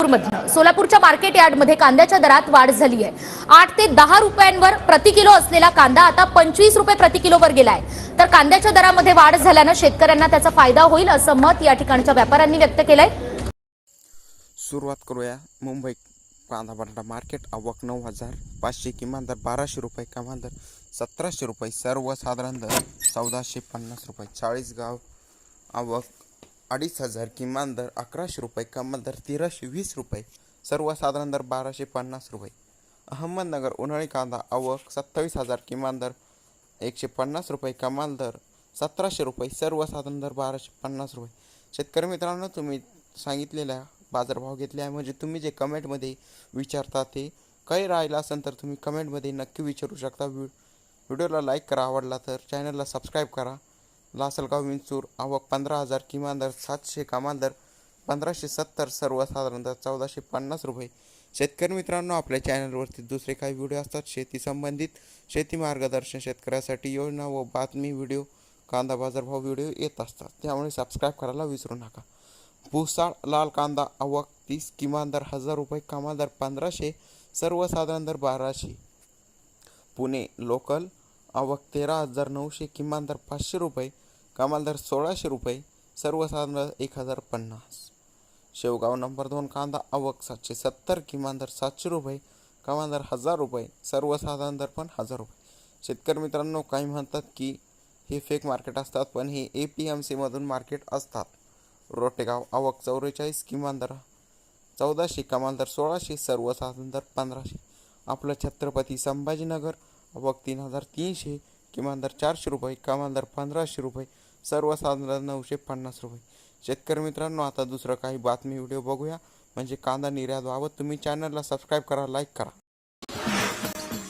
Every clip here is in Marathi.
सोलापूरमधनं. सोलापूरच्या मार्केट यार्डमध्ये कांद्याच्या दरात वाढ झाली आहे. आठ ते दहा रुपयांवर प्रति किलो असलेला कांदा आता पंचवीस रुपये प्रति किलोवर गेलाय. तर कांद्याच्या दरामध्ये वाढ झाल्यानं शेतकऱ्यांना त्याचा फायदा होईल असं मत या ठिकाणच्या व्यापाऱ्यांनी व्यक्त केलंय. सुरुवात करूया. मुंबई कांदा बटाटा मार्केट आवक नऊ हजार पाचशे किमान दर बाराशे रुपये कमाल दर सतराशे रुपये. सर्वसाधारण दर चौदाशे पन्नास रुपये. चाळीस गाव आवक अडीच हजार किमान दर अकराशे रुपये कमाल दर तेराशे वीस रुपये. सर्वसाधारण दर बाराशे पन्नास रुपये. अहमदनगर उन्हाळी कांदा आवक सत्तावीस हजार किमान दर एकशे पन्नास रुपये कमाल दर सतराशे रुपये. सर्वसाधारण दर बाराशे पन्नास रुपये. शेतकरी मित्रांनो तुम्ही सांगितलेल्या बाजारभाव घेतले आहे. म्हणजे तुम्ही जे कमेंटमध्ये विचारता ते काही राहिलं असेल तर तुम्ही कमेंटमध्ये नक्की विचारू शकता. व्हिडिओला लाईक करा आवडला तर चॅनलला सबस्क्राईब करा. लासलगाव विंचूर आवक पंधरा हजार किमान दर सातशे कमाल दर पंधराशे सत्तर सर्वसाधारण दर चौदाशे पन्नास रुपये. शेतकरी मित्रांनो आपल्या चॅनलवरती दुसरे काही व्हिडिओ असतात. शेती संबंधित शेती मार्गदर्शन शेतकऱ्यासाठी योजना व बातमी व्हिडिओ कांदा बाजारभाव व्हिडिओ येत असतात. त्यामुळे सबस्क्राईब करायला विसरू नका. भुसाळ लाल कांदा आवक तीस किमान दर हजार रुपये कमाल दर पंधराशे सर्वसाधारण दर बाराशे. पुणे लोकल आवक तेरा हजार नऊशे किमान दर पाचशे रुपये कमाल दर सोळाशे रुपये सर्वसाधारण दर एक हजार पन्नास. शेवगाव नंबर दोन कांदा आवक सातशे सत्तर किमान दर सातशे रुपये कमाल दर हजार रुपये सर्वसाधारण दर पण हजार रुपये. शेतकरी मित्रांनो काही म्हणतात की हे फेक मार्केट असतात पण हे ए पी एम सीमधून मार्केट असतात. रोटेगाव आवक चौवेचाळीस किमान दर चौदाशे कमाल दर सोळाशे सर्वसाधारण दर पंधराशे. आपलं छत्रपती संभाजीनगर आवक तीन हजार तीनशे किमान दर चारशे रुपये कमाल दर पंधराशे रुपये सर्वसाधारण नऊशे पन्नास रुपये. शेतकरी मित्रांनो आता दुसरं काही बातमी व्हिडिओ बघूया. म्हणजे कांदा निर्यात बाबत तुम्ही चॅनलला सबस्क्राईब करा लाईक करा.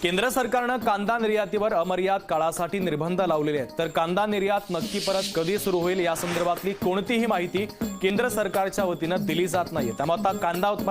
केंद्र सरकारनं कांदा निर्यातीवर अमर्याद काळासाठी निर्बंध लावलेले आहेत. तर कांदा निर्यात नक्की परत कधी सुरू होईल या संदर्भातली कोणतीही माहिती केंद्र सरकारच्या वतीनं दिली जात नाही त्यामुळे आता कांदा उत्पादन